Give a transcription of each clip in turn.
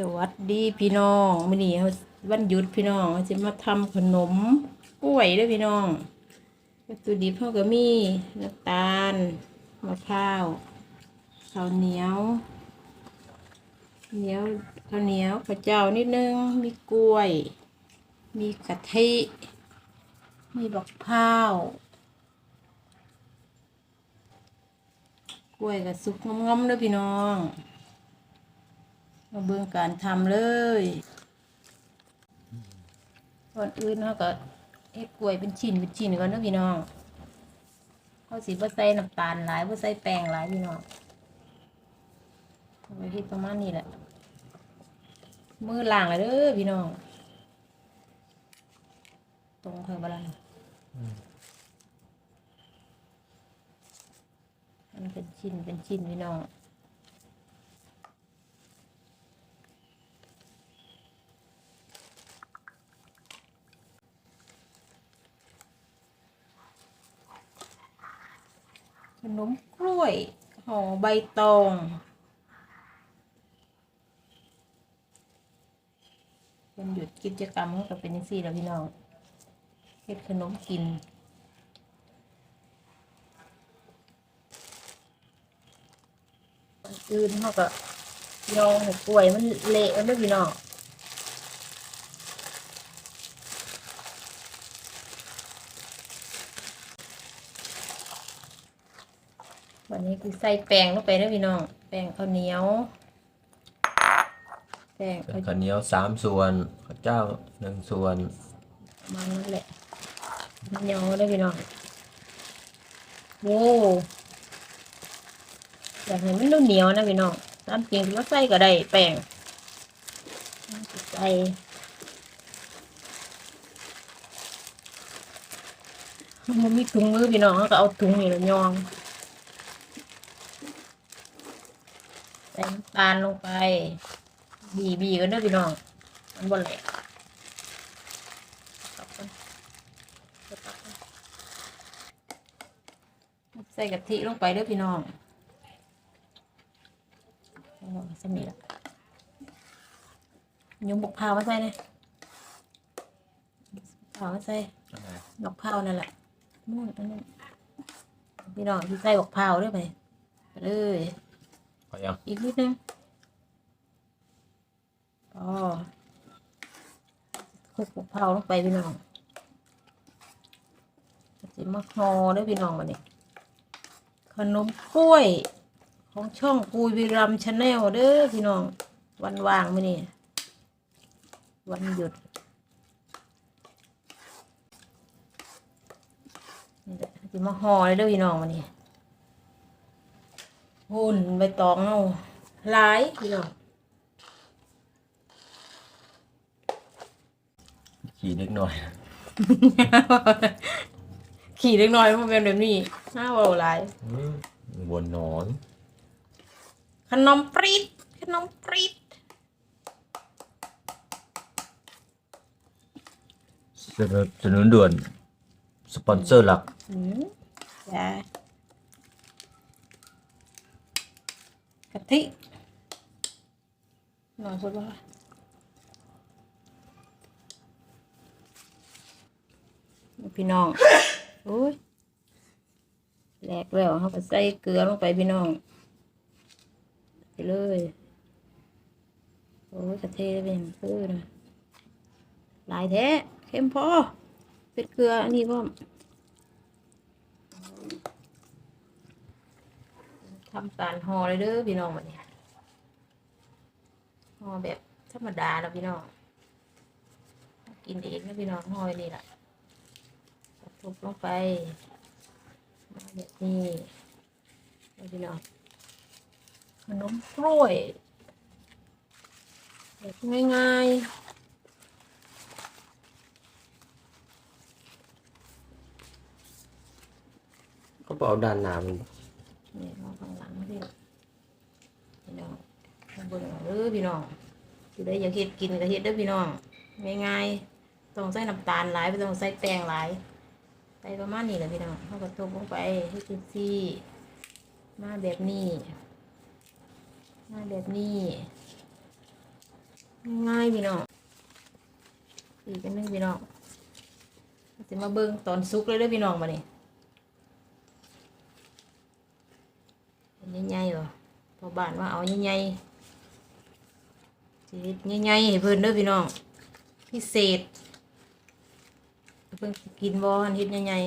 สวัสดีพี่น้องมื้อนี้เราวันหยุดพี่น้องจะมาทำขนมกล้วยด้อพี่น้องวัตถุดิบเราก็มีน้ำตาลมะพร้าวข้าวเหนียวเหนียวข้าวเหนียวข้าวเจ้านิดนึงมีกล้วย มีกะทิ มีบักพร้าวกล้วยกับสุกงอมๆด้อพี่น้อง มาเบิ่งการทำเลยก่อนอื่นเขาก็เฮ็ดกล้วยเป็นชิ้นเป็นชิ้นก่อนเด้อพี่น้องเขาสิบ่ใส่น้ำตาลหลายบ่ใส่แป้งหลายพี่น้องเอาไปเฮ็ดประมาณนี้แหละ มือล้างเลยเด้อพี่น้อง ตรงเคยบ่ล่ะมันเป็นชิ้นเป็นชิ้นพี่น้อง ขนมก ล้วยห่อใบตอง เป็นหยุดกิจกรรมก็เป็นยังสี่แล้วพี่น้องเฮ็ดขนมกินก่อนอื่นเขาก็ยองให้กล้วยมันเละแล้วเด้อพี่น้อง วันนี้คือใส่แป้งลงไปเด้อพี่น้อง แป้งข้าวเหนียว แป้งข้าวข้าวเหนียวสามส่วนข้าวเจ้าหนึ่งส่วนประมาณนั้นแหละมันเหนียวได้อพี่น้องโว้อยากให้มันเหนียวๆนะพี่น้องตามจริงก็ใส่ก็ได้แป้งใส่มันมีถุงมือพี่น้องเขาก็เอาถุงนี่แหละยอง ใส่น้ำตาลลงไป บีบีกันเด้อพี่น้อง มันบนแหลกใส่กะทิลงไปเด้อพี่น้องเอาสมีละยมบกพาวมาใส่เนี่ยพาวมาใส่ดอกเผาวนั่นแหละนู่นนนั้นพี่น้องที่ใส่ดอกเผาวด้วยไปเลย อยังอีกนิดนึงอ๋อคลุกดอกเผาลงไปพี่น้องสิมาคอเด้วยพี่น้องวันนี้ขนมกล้วยของช่องปุยวิรัมชาแนลเด้อพี่น้อง วันว่างมื้อนี้วันหยุดนี่แหละสิมาห่อเลยเด้อพี่น้องวันนี้ หุ่นใบตองเอาหลายพี่น้องขี่เล็กหน่อยขี่เล็กน้อยมันเป็นแบบนี้น่าเว่าหลายวนหนอนขนมปรีดขนมปรีดสนับสนุนด่วน สปอนเซอร์หลัก อืมจ้ะ กะทิ หน่อยพูดว่าพี่น้องโอ้ยแหลกแล้วเขาก็ใส่เกลือลงไปพี่น้อง ไปเลย โอ้ยกะเทยเป็นเพื่อนะหลายแท้เข้มพอเป็นเกลืออันนี้ก็ ทำการห่อเลยเด้อพี่น้องวันนี้ห่อแบบธรรมดาแล้วพี่น้องกินเองนะพี่น้องห่อไว้นี่แหละทุบลงไปมาแบบนี้แล้วพี่น้องขนมกล้วยแบบง่ายก็บอกด้านหน้ามัน ๆนี่มองข้างหลังพี่พี่น้องข้ เออพี่น้องสิได้อยากเฮ็ดกินก็เฮ็ดเด้อพี่น้องง่ายๆต้องใส่น้ำตาลหลายไม่ต้องใส่แป้งหลายใส่ประมาณนี้แหละพี่น้องเขาก็ทุบลงไปให้จุดซี่มาแบบนี้มาแบบนี้ง่ายพี่น้องอีกอันนึงพี่น้องจะมาเบิ่งตอนซุกเลยเด้อพี่น้องมาเนี่อันใหญ่ๆบ่พอบ้านว่าเอาใหญ่ๆ ชีวิตใหญ่ๆให้เพิ่นเด้อพี่น้อง พิเศษ เพิ่นสิกินบ่อันเฮ็ดใหญ่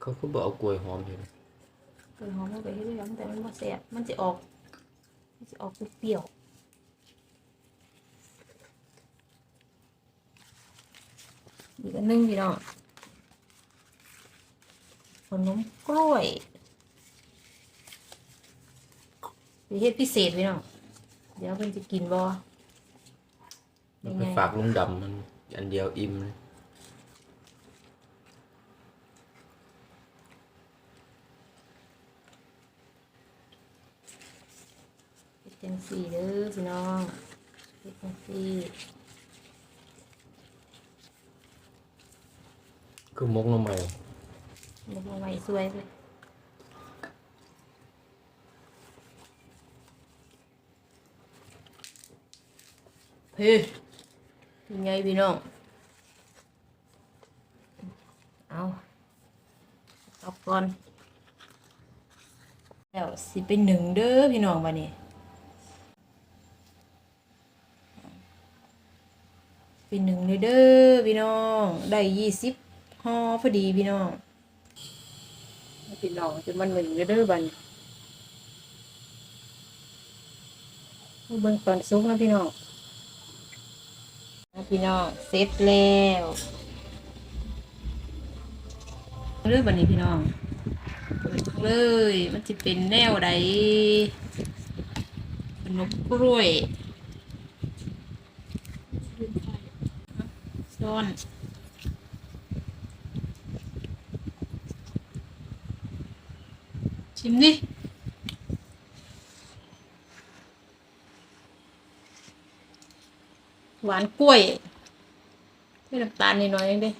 เขาก็บอกเอากล้วยหอมอยู่นะๆเพิ่นหอมเอาไปเฮ็ดได้หยังแต่มันบ่แซ่บมันสิออก มันสิออกเปรี้ยวๆอีกอันหนึงพี่น้องขนมกล้วยสิ เฮ็ดพิเศษพี่น้องเดี๋ยวเพิ่นสิกินบ่มันไปฝากลุงดำมัน อันเดียวอิ่มเลยเฮ็ดจังซี่เด้อพี่น้องเฮ็ดจังซี่คือมกหน้ำใหม่เล็กมาไว้สวยเลย เฮ้ยยังไงพี่น้อง เอาเอาก่อน แล้วสิเป็นหนึ่งเด้อพี่น้องมานี่เป็นหนึ่งเลยเด้อพี่น้อง ได้ยี่สิบห่อพอดีพี่น้อง พี่น้องจะมันหนึ่งเด้อบันเบิ่งตอนซุกนะพี่น้อง พี่น้องเสร็จแล้วเรื่อบันนี้พี่น้องเปิดเลย มันจะเป็นแนวใดขนมกล้วยซ้อนชิมดิ หวานกล้วยใส่น้ำตาลนิดหน่อยเองดิ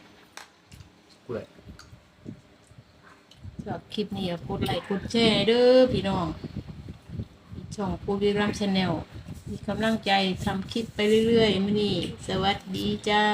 กล้วยชอบคลิปนี้ก็กดไลค์กดแชร์เด้อพี่น้องช่องปูวิรัมชาแนลมีกำลังใจทำคลิปไปเรื่อยๆมื้อนี้สวัสดีจ้า